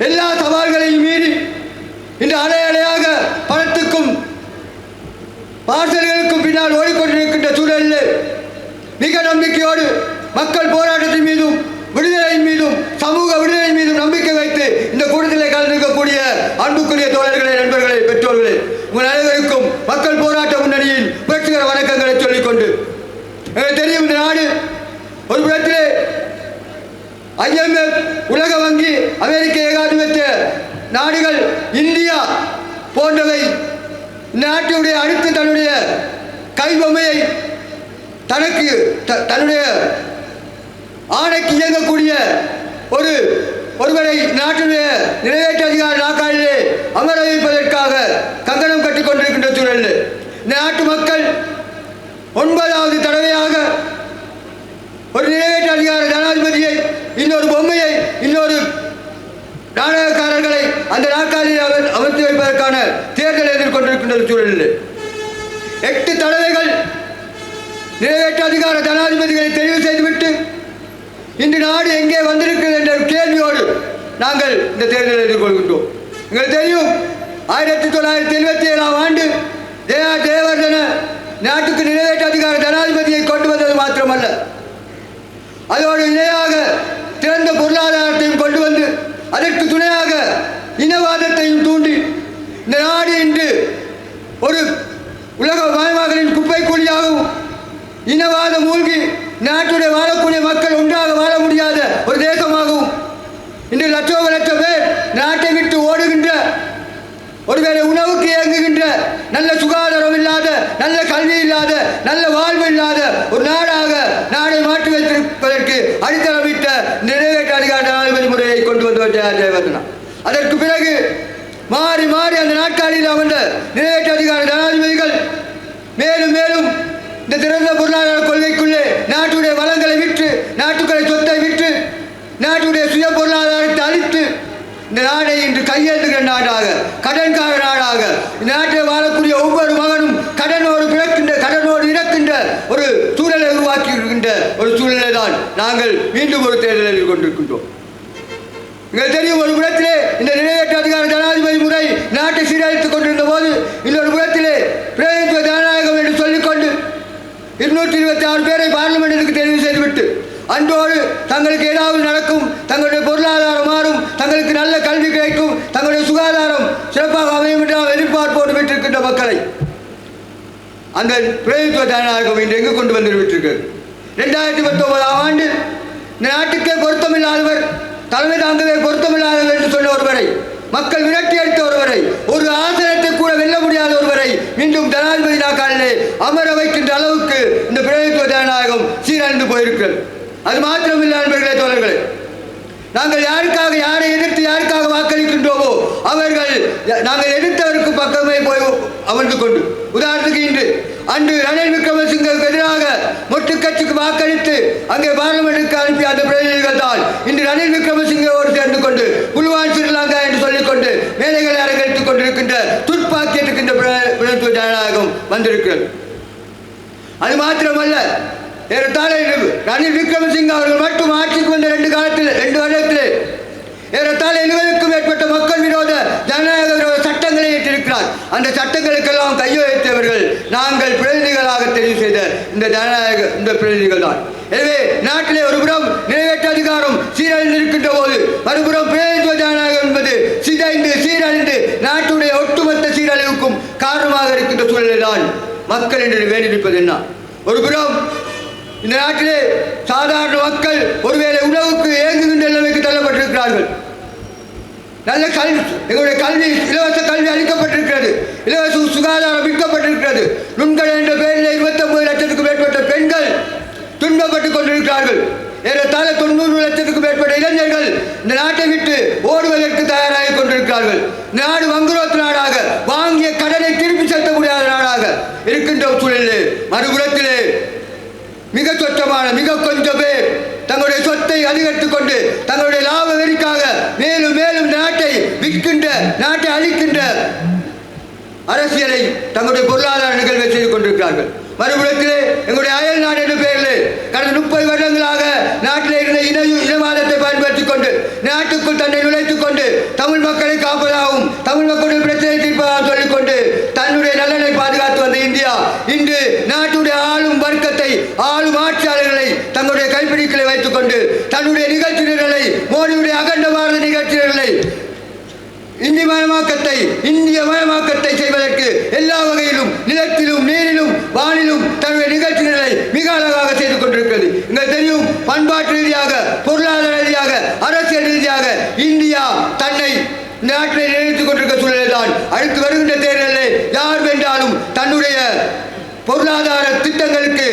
எல்லா சவால்களையும் மீறி இன்று அலை அலையாக பணத்துக்கும் பார்சல்களுக்கும் பின்னால் ஓடிக்கொண்டிருக்கின்ற சூழலில் மிக நம்பிக்கையோடு மக்கள் போராட்டத்தின் மீதும் விடுதலையின் மீதும் சமூக விடுதலை மீதும் நம்பிக்கை வைத்து இந்த கூட்டத்தில் கலந்திருக்கக்கூடிய அன்புக்குரிய தோழர்களே நண்பர்களே பெற்றோர்களே உங்கள் அனைவருக்கும் மக்கள் போராட்ட முன்னணியின் புரட்சிகர வணக்கங்களை சொல்லிக்கொண்டு எனக்கு தெரியும் இந்த நாடு ஒரு புறத்திலே ஐஎம்எஃப் உலக வங்கி அமெரிக்க ஏகாதிபத்திய நாடுகள் இந்தியா போன்றவை நாட்டினுடைய அடுத்து தன்னுடைய கைவமையை தனக்கு த- தன்னுடைய ஆணைக்கு இயங்கக்கூடிய ஒரு ஒருவரை நாட்டினுடைய நிறைவேற்ற அதிகார நாக்காளிலே அமர வைப்பதற்காக கங்கணம் கட்டிக் கொண்டிருக்கின்ற சூழலில் இந்த நாட்டு மக்கள் ஒன்பதாவது தடவையாக ஒரு நிறைவேற்ற அதிகார ஜனாதிபதியை இன்னொரு பொம்மையை இன்னொரு நாடக அந்த நாற்காலியில் அவர் அமர்த்தி வைப்பதற்கான தேர்தல் எதிர்கொண்டிருக்கின்ற சூழலில் எட்டு தலைவைகள் நிறைவேற்று அதிகார ஜனாதிபதிகளை தெரிவு செய்துவிட்டு இன்று நாடு எங்கே வந்திருக்கிறது என்ற கேள்வியோடு நாங்கள் இந்த தேர்தலை எதிர்கொள்கின்றோம். எங்களுக்கு தெரியும் ஆயிரத்தி தொள்ளாயிரத்தி எழுபத்தி ஏழாம் ஆண்டு ஜெயா ஜெயவர்தன நாட்டுக்கு நிறைவேற்று அதிகார ஜனாதிபதியை கொண்டு வந்தது மாத்திரமல்ல. அதோடு இணையாக திறந்த பொருளாதாரத்தையும் கொண்டு வந்து அதற்கு துணையாக இனவாதத்தையும் தூண்டி இந்த நாடு இன்று ஒரு உலக மயமாகலின் குப்பை கூலியாகவும் இனவாதம் மூழ்கி நாட்டுடைய வாழக்கூடிய மக்கள் ஒன்றாக வாழ முடியாத ஒரு தேசமாகவும் இன்று லட்சம் லட்சம் பேர் நாட்டை விட்டு ஓடுகின்ற ஒருவேளை உணவுக்கு இயங்குகின்ற நல்ல சுகாதாரம் இல்லாத நல்ல கல்வி இல்லாத நல்ல வாழ்வு இல்லாத ஒரு நாடாக நாடை மாற்றி வைத்திருப்பதற்கு அடித்தளமிட்ட நிறைவேற்ற அதிகார நாள் முறையை கொண்டு வந்து ஜெயா ஜெயவர்தனா. அதற்கு பிறகு மாறி மாறி அந்த நாட்காலியில் அமர்ந்த நிறைவேற்று அதிகார ஜனாதிபதிகள் மேலும் மேலும் இந்த திறந்த பொருளாதார கொள்கைக்குள்ளே நாட்டுடைய வளங்களை விற்று நாட்டுக்களை சொத்தை விற்று நாட்டுடைய சுய பொருளாதாரத்தை அழித்து இந்த நாடை இன்று கையெழுத்துகிற நாடாக கடன்கார நாடாக இந்த நாட்டில் வாழக்கூடிய ஒவ்வொரு மகனும் கடனோடு பிறக்கின்ற கடனோடு இறக்கின்ற ஒரு சூழலை உருவாக்கி இருக்கின்ற ஒரு சூழலை தான் நாங்கள் மீண்டும் ஒரு தேர்தலில் கொண்டிருக்கின்றோம். எங்களுக்கு தெரியும் ஒரு புறத்திலே இந்த நிறைவேற்று அதிகார ஜனாதிபதி முறை நாட்டை சீரழித்துக் கொண்டிருந்த போது இன்னொரு புறத்திலே பிரதிநிதித்துவ ஜனநாயகம் என்று சொல்லிக்கொண்டு இருநூற்றி இருபத்தி ஆறு பேரை பார்லிமெண்ட்டுக்கு தெரிவு செய்துவிட்டு அன்றோடு தங்களுக்கு ஏதாவது நடக்கும் தங்களுடைய பொருளாதாரம் மாறும் தங்களுக்கு நல்ல கல்வி கிடைக்கும் தங்களுடைய சுகாதாரம் சிறப்பாக அமையும் என்று நாம் எதிர்பார்ப்போடு விட்டிருக்கின்ற மக்களை அந்த பிரதித்துவ ஜனநாயகம் இன்று எங்கு கொண்டு வந்து விட்டிருக்கிறது ரெண்டாயிரத்தி பத்தொன்பதாம் ஆண்டு இந்த நாட்டுக்கே பொருத்தமில்லாதவர் தலைமை தாங்கவே பொருத்தமில்லாதவர் என்று சொன்ன ஒருவரை மக்கள் விரட்டி அடித்த ஒருவரை ஒரு ஆசனத்தை கூட வெல்ல முடியாத ஒருவரை மீண்டும் ஜனாதிபதி நாக்காளிலே அமர வைக்கின்ற அளவுக்கு இந்த பிரதித்துவ ஜனநாயகம் சீரழிந்து போயிருக்கிறது. அது மாத்திரமில்லை நண்பர்களே தோழர்களே. நாங்கள் யாருக்காக யாரை எதிர்த்து யாருக்காக வாக்களிக்கின்றோமோ அவர்கள் நாங்கள் எதிர்த்தவருக்கு பக்கமே போய் அமர்ந்து கொண்டு உதாரணத்துக்கு இன்று அன்று ரணில் விக்ரமசிங்கவுக்கு எதிராக மொட்டு கட்சிக்கு வாக்களித்து அங்கே பார்லிமெண்ட்டுக்கு அனுப்பிய அந்த பிரதிநிதிகள் தான் இன்று ரணில் ஒரு சேர்ந்து கொண்டு புல்வான் ஸ்ரீலங்கா என்று சொல்லிக்கொண்டு மேலைகளை அரங்கெடுத்துக் கொண்டிருக்கின்ற துர்ப்பாக்கியத்துக்கின்ற பிரதித்துவ ஜனநாயகம் வந்திருக்கிறது. அது மாத்திரமல்ல ஏறத்தாழ ரணில் விக்ரமசிங்க அவர்கள் மட்டும் ஆட்சிக்கு வந்த ரெண்டு காலத்தில் ரெண்டு வருடத்தில் ஏறத்தாழ எழுபதுக்கும் மேற்பட்ட மக்கள் விரோத ஜனநாயக விரோத சட்டங்களை அந்த சட்டங்களுக்கெல்லாம் கையெழுத்தவர்கள் நாங்கள் பிரதிநிதிகளாக தெரிவு செய்த இந்த ஜனநாயக இந்த பிரதிநிதிகள் தான். எனவே நாட்டிலே ஒருபுறம் நிறைவேற்ற அதிகாரம் சீரழிந்து இருக்கின்ற போது மறுபுறம் பிரதிநிதித்துவ ஜனநாயகம் என்பது சிதைந்து சீரழிந்து நாட்டுடைய ஒட்டுமொத்த சீரழிவுக்கும் காரணமாக இருக்கின்ற சூழலில் தான் மக்கள் என்று வேண்டியிருப்பது என்ன? ஒருபுறம் இந்த நாட்டிலே சாதாரண மக்கள் ஒருவேளை உணவுக்கு ஏங்குகின்ற நிலைமைக்கு தள்ளப்பட்டிருக்கிறார்கள். நல்ல கல்வி எங்களுடைய கல்வி இலவச கல்வி அளிக்கப்பட்டிருக்கிறது இலவச சுகாதாரம் நுண்கள் என்ற பெயரில் இருபத்தொன்பது லட்சத்துக்கும் மேற்பட்ட பெண்கள் துன்பப்பட்டுக் கொண்டிருக்கிறார்கள். ஏறத்தாழ தொண்ணூறு லட்சத்துக்கும் மேற்பட்ட இளைஞர்கள் இந்த நாட்டை விட்டு ஓடுவதற்கு தயாராகி கொண்டிருக்கிறார்கள். நாடு வங்குரோத்து நாடாக வாங்கிய கடனை திருப்பி செலுத்த முடியாத நாடாக இருக்கின்ற சூழலிலே மறுபுறத்திலே மிக சொச்சமான மிக கொஞ்சம் பேர் தங்களுடைய சொத்தை அதிகரித்துக் கொண்டு தங்களுடைய லாப வெறிக்காக மேலும் மேலும் நாட்டை விற்கின்ற நாட்டை அழிக்கின்ற அரசியலை தங்களுடைய பொருளாதார நிகழ்வை செய்து கொண்டிருக்கிறார்கள். மறுபுறத்திலே எங்களுடைய அயல் நாடு என்ற பெயரில் கடந்த முப்பது வருடங்களாக நாட்டில் இருந்த இன இனவாதத்தை பயன்படுத்திக் கொண்டு நாட்டுக்குள் தன்னை நுழைத்துக் கொண்டு நிகழ்ச்சிகளை இந்திமயமாக்கத்தை இந்திய மயமாக்கத்தை செய்வதற்கு எல்லா வகையிலும் நிலத்திலும் நீரிலும் வானிலும் தன்னுடைய நிகழ்ச்சிகளை மிக அழகாக செய்து கொண்டிருக்கிறது எங்களுக்கு தெரியும் பண்பாட்டு ரீதியாக பொருளாதார ரீதியாக அரசியல் ரீதியாக இந்தியா தன்னை நாட்டில் நினைத்துக் கொண்டிருக்க சூழலில் தான் அடுத்து வருகின்ற தேர்தலில் யார் வென்றாலும் தன்னுடைய பொருளாதார திட்டங்களுக்கு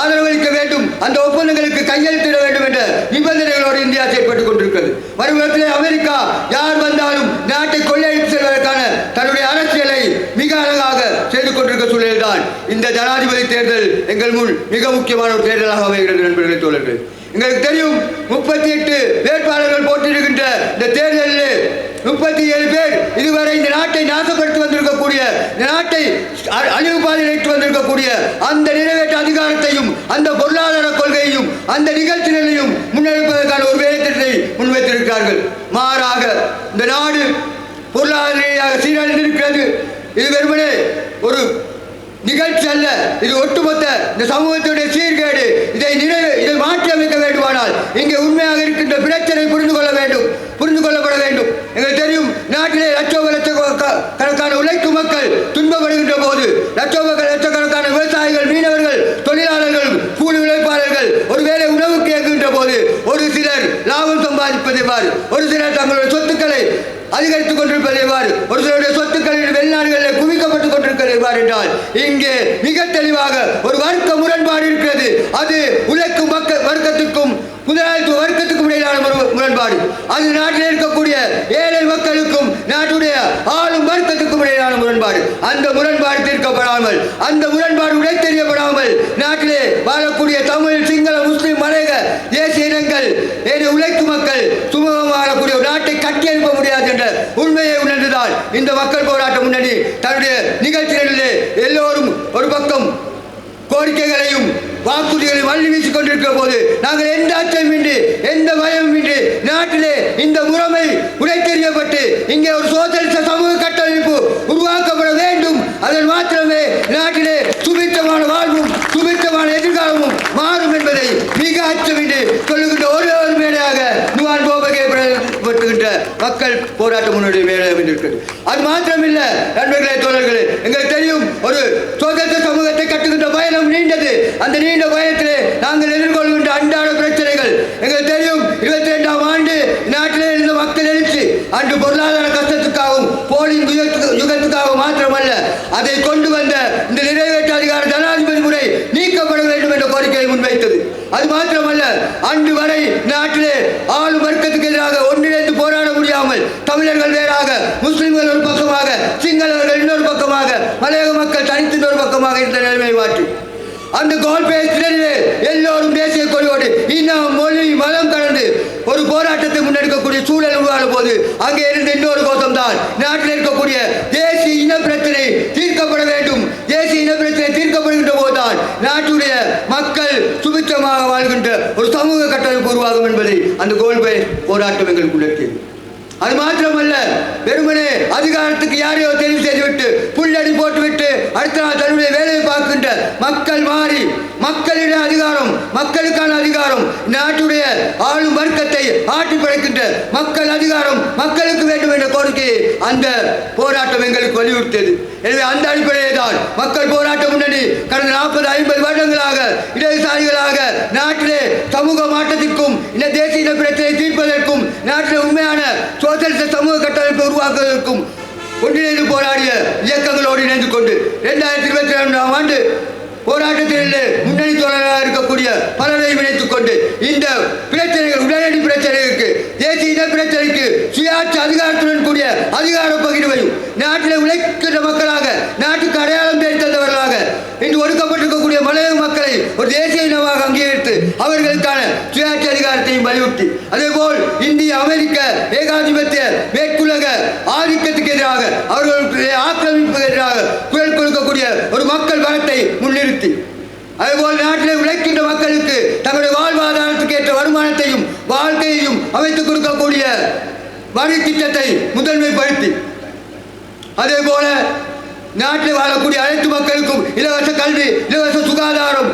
ஆதரவளிக்க வேண்டும் அந்த ஒப்பந்தங்களுக்கு கையெழுத்திட வேண்டும் என்ற நிபந்தனைகளோடு இந்தியா செயல்பட்டுக் கொண்டிருக்கிறது. வருவதற்கிலே அமெரிக்கா யார் வந்தாலும் நாட்டை கொள்ளையடித்து செல்வதற்கான தன்னுடைய அரசியலை மிக அழகாக செய்து கொண்டிருக்க சூழலில்தான். இந்த ஜனாதிபதி தேர்தல் எங்கள் முன் மிக முக்கியமான ஒரு தேர்தலாக அமைகிறது நண்பர்களை தோழர்கள். எங்களுக்கு தெரியும் முப்பத்தி எட்டு வேட்பாளர்கள் போட்டியிடுகின்ற இந்த தேர்தலில் முப்பத்தி ஏழு பேர் இதுவரை இந்த நாட்டை நாசப்படுத்தி வந்திருக்கக்கூடிய இந்த நாட்டை அ- அழிவு பாதையில் இட்டு வந்திருக்கக்கூடிய அந்த நிறைவேற்ற அதிகாரத்தையும் அந்த பொருளாதார கொள்கையையும் அந்த நிகழ்ச்சி நிலையும் முன்னெடுப்பதற்கான ஒரு வேலைத்திட்டத்தை முன்வைத்திருக்கிறார்கள். மாறாக இந்த நாடு பொருளாதார ரீதியாக சீரழிந்திருக்கிறது இது வெறுமனே ஒரு நிகழ்ச்சி அல்ல இது ஒட்டுமொத்த இந்த சமூகத்துடைய சீர்கேடு. இதை நினைவு இதை மாற்றி அமைக்க வேண்டுமானால் இங்கே உண்மையாக இருக்கின்ற பிரச்சனை புரிந்து கொள்ள வேண்டும். புரிந்து கொள்ளப்பட வேண்டும். எங்களுக்கு தெரியும் நாட்டிலே லட்சோப லட்ச கணக்கான உழைக்கும் மக்கள் துன்பப்படுகின்ற போது லட்சோப லட்சக்கணக்கான விவசாயிகள் மீனவர்கள் தொழிலாளர்கள் கூலி உழைப்பாளர்கள் ஒருவேளை உணவு கேட்கின்ற போது ஒரு சிலர் லாபம் சம்பாதிப்பது எவ்வாறு? ஒரு சிலர் தங்களுடைய சொத்துக்களை அதிகரித்துக் கொண்டிருப்பது எவ்வாறு? ஒரு சிலருடைய சொத்துக்களில் வெளிநாடுகளில் குவிக்கப்பட்டுக் கொண்டிருக்கிறது எவ்வாறு என்றால் இங்கே மிக தெளிவாக ஒரு வர்க்க முரண்பாடு இருக்கிறது. அது உழைக்கும் மக்கள் வர்க்கத்துக்கும் முதலாளித்துவ வர்க்கத்துக்கும் இடையிலான ஒரு முரண்பாடு. அது நாட்டில் இருக்கக்கூடிய ஏழை மக்களுக்கும் நாட்டுடைய ஆளும் வர்க்கத்துக்கும் இடையிலான முரண்பாடு. அந்த முரண்பாடு தீர்க்கப்படாமல் அந்த முரண்பாடு உடைத்தெறியப்படாமல் நாட்டிலே வாழக்கூடிய தமிழ் சிங்கள முஸ்லிம் மலையக தேசிய இனங்கள் ஏழை உழைக்கும் மக்கள் சுமூகமாக வாழக்கூடிய ஒரு நாட்டை கட்டியெழுப்ப முடியாது என்ற உண்மையை உணர்ந்துதான் இந்த மக்கள் போராட்ட முன்னணி தன்னுடைய நிகழ்ச்சிகளிலே எல்லோரும் ஒரு பக்கம் கோரிக்கைகளையும் வாக்குறுதிகளையும் வள்ளி வீசிக் கொண்டிருக்கிற போது நாங்கள் எந்த அச்சமின்றி எந்த பயமின்றி நாட்டிலே இந்த முறைமை உடைத்தெறியப்பட்டு இங்கே ஒரு சோசியலிச சமூக கட்டமைப்பு உருவாக்கப்பட வேண்டும். அதன் மாத்திரமே நாட்டிலே சுபித்தமான வாழ்வும் சுபித்தமான எதிர்காலமும் மாறும் என்பதை மிக அச்சமின்றி சொல்லுகின்ற ஒரே ஒரு மேடையாக நுவான் போபகே மக்கள் போராட்டம் முன்னோடி மேலே இருக்கிறது அது மாத்திரமில்லை நண்பர்களே தோழர்களே எங்களுக்கு தெரியும் ஒரு சுதந்திர பயணம் நீண்டது. அந்த நீண்ட பயணத்திலே நாங்கள் எதிர்கொள்கின்ற அன்றாட பிரச்சனைகள். எங்களுக்கு தெரியும் இருபத்தி ரெண்டாம் ஆண்டு நாட்டிலே இருந்த மக்கள் எழுச்சி. அன்று பொருளாதார கஷ்டத்துக்காகவும் போலிங் யுகத்துக்காகவும் மாத்திரமல்ல அதை கொண்டு வந்த இந்த நிறைவேற்ற அதிகார ஜனாதிபதி முறை நீக்கப்பட வேண்டும் என்ற கோரிக்கையை முன்வைத்தது. அது மாத்திரமல்ல அன்று வரை நாட்டிலே ஆளும் வர்க்கத்துக்கு எதிராக ஒன்றிணைந்து போராட முடியாமல் தமிழர்கள் வேறாக முஸ்லிம்கள் ஒரு பக்கமாக சிங்களவர்கள் இன்னொரு பக்கமாக மலையக மக்கள் தனித்து இன்னொரு பக்கமாக இருந்த நிலைமையை மாற்றி. அந்த கோல் பேசிலே எல்லோரும் தேசிய கொடியோடு இன்னும் மொழி மதம் கடந்து ஒரு போராட்டத்தை முன்னெடுக்கக்கூடிய சூழல் உருவான போது அங்கே இருந்த இன்னொரு கோஷம் தான் நாட்டில் இருக்கக்கூடிய தேசிய இன பிரச்சனை தீர்க்கப்பட வேண்டும். தேசிய இன பிரச்சனை தீர்க்கப்படுகின்ற போதுதான் நாட்டுடைய மக்கள் சுபிச்சமாக வாழ்கின்ற ஒரு சமூக கட்டமைப்பு உருவாகும் என்பதை அந்த கோல்பே போராட்டம் எங்களுக்கு உணர்த்தியது அது மாத்திரமல்ல வெறுமனே அதிகாரத்துக்கு யாரையோ தெரிவு செய்துவிட்டு புல்லடி போட்டுவிட்டு அடுத்த நாள் தன்னுடைய வேலையை பார்க்கின்ற மக்கள் மாறி மக்களிட அதிகாரம் மக்களுக்கான அதிகாரம். நாட்டுடைய ஆளும் வர்க்கத்தை ஆட்டி படைக்கின்ற மக்கள் அதிகாரம் மக்களுக்கு வேண்டும் என்ற கோரிக்கையை அந்த போராட்டம் எங்களுக்கு வலியுறுத்தியது. எனவே அந்த அடிப்படையை தான் மக்கள் போராட்ட முன்னணி கடந்த நாற்பது ஐம்பது வருடங்களாக இடதுசாரிகளாக நாட்டிலே சமூக மாற்றத்திற்கும் இந்த தேசிய இன தீர்ப்பதற்கும் நாட்டில் உண்மையான சோசியலிச சமூக கட்டமைப்பை உருவாக்குவதற்கும் ஒன்றிணைந்து போராடிய இயக்கங்களோடு இணைந்து கொண்டு இரண்டாயிரத்தி இருபத்தி ரெண்டாம் ஆண்டு போராட்டத்திலே முன்னணி தோழராக இருக்கக்கூடிய பலரையும் இணைத்துக் கொண்டு இந்த பிரச்சனைகள் உடனடி பிரச்சனைகளுக்கு தேசிய இன பிரச்சனைக்கு சுயாட்சி அதிகாரத்துடன் கூடிய அதிகார பகிர்வையும் நாட்டில் உழைக்கின்ற மக்களாக நாட்டுக்கு அடையாளம் தேடி தந்தவர்களாக இன்று ஒடுக்கப்பட்டிருக்கக்கூடிய மலையக மக்களை ஒரு தேசிய இனமாக அங்கீகரித்து அவர்களுக்கான சுயாட்சி அதிகாரத்தையும் வலியுறுத்தி அதேபோல் இந்திய அமெரிக்க ஏகாதிபத்திய மேற்குலக ஆதிக்கத்துக்கு எதிராக அவர்களுடைய ஆக்கிரமிப்புக்கு எதிராக குரல் கொடுக்கக்கூடிய ஒரு மக்கள் பலத்தை முன்னிறுத்தி அதேபோல் நாட்டில் உழைக்கின்ற மக்களுக்கு தங்களுடைய வாழ்வாதாரத்துக்கு ஏற்ற வருமானத்தையும் வாழ்க்கையையும் அமைத்துக் கொடுக்கக்கூடிய வரி திட்டத்தை முதன்மைப்படுத்தி அதே போல நாட்டில் வாழக்கூடிய அனைத்து மக்களுக்கும் இலவச கல்வி இலவச சுகாதாரம்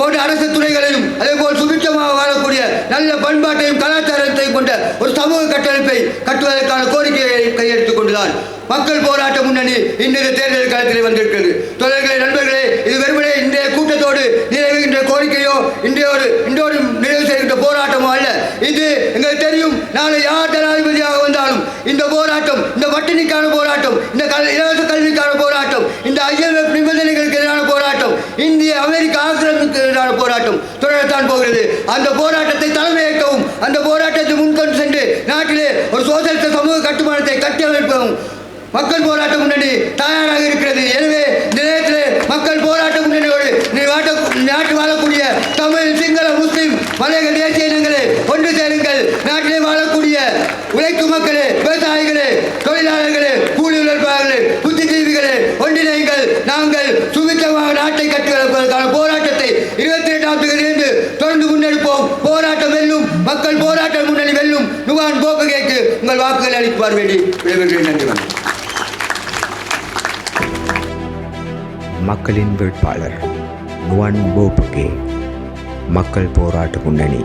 போன்ற அரசு துறைகளையும் அதே போல் சுபிட்சமாக வாழக்கூடிய நல்ல பண்பாட்டையும் கலாச்சாரத்தையும் கொண்ட ஒரு சமூக கட்டமைப்பை கட்டுவதற்கான கோரிக்கையை கையெழுத்துக் கொண்டுதான் மக்கள் போராட்ட முன்னணி இன்றைய தேர்தல் களத்தில் வந்திருக்கிறது. தொடர்களே நண்பர்களே இது வெறுமனே இன்றைய கூட்டத்தோடு நிறைவேறுகின்ற கோரிக்கையோ இன்றைய ஒரு இன்றோடு நிறைவு செய்கின்ற போராட்டமோ அல்ல. இது எங்களுக்கு தெரியும் நாளை யார் ஜனாதிபதியாக வந்தாலும் இந்த போராட்டம் இந்த பட்டினிக்கான போராட்டம் இந்த கல் இலவச கல்விக்கான போராட்டம் இந்த ஐஎல்எஃப் நிபந்தனைகளுக்கு எதிரான போராட்டம் இந்திய அமெரிக்க ஆசிரியர் எதிரான போராட்டம் தொடரத்தான் போகிறது. அந்த போராட்டத்தை தலைமையேற்கவும் அந்த போராட்டத்தை முன்கொண்டு சென்று நாட்டிலே ஒரு சோசியலிச சமூக கட்டுமானத்தை கட்டியமைப்பவும் மக்கள் போராட்ட முன்னணி தயாராக இருக்கிறது. எனவே இந்த நேரத்திலே மக்கள் போராட்ட முன்னணியோடு நாட்டு வாழக்கூடிய தமிழ் சிங்கள முஸ்லிம் மலையக தேசிய இனங்களே ஒன்று சேருங்கள். நாட்டிலே வாழக்கூடிய உழைக்கும் மக்களே விவசாயிகளே தொழிலாளர்களே கூலி உழைப்பாளர்களே புத்திஜீவிகளே ஒன்றிணைங்கள் நாங்கள் சுபிச்சமாக நாட்டை கட்டுவதற்கான போராட்டத்தை இருபத்தி எட்டாம் தேதியிலிருந்து தொடர்ந்து முன்னெடுப்போம் போராட்டம் வெல்லும் மக்கள் போராட்ட முன்னணி வெல்லும் நுகான் போக்குகைக்கு உங்கள் வாக்குகளை அளிப்பார் நன்றி வணக்கம். மக்களின் வேட்பாளர் நுவன் போபுகே மக்கள் போராட்ட முன்னணி.